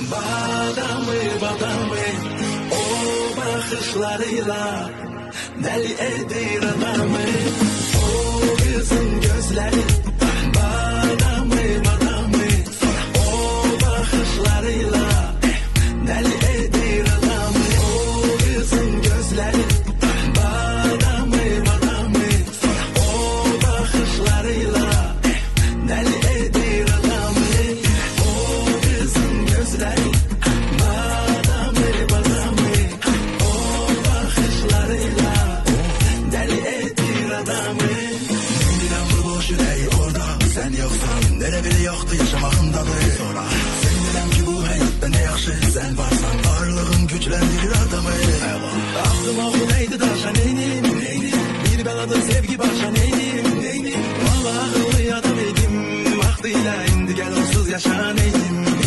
Badamı badamı o bakışlarıyla deli edir arada mı? Bilmem bu boş yüreği orada Sen yoksan nere bile yoktu yaşamakında mı? Sonra sen bilem ki bu hayatta ne yakşı Sen varsan varlığın güçlendirir adamı Aklıma o neydi daşa neydim neydim Bir beladı sevgi başa neydim neydim Valla akıllı adam idim Vaktiyle indi gel onsuz yaşa neydim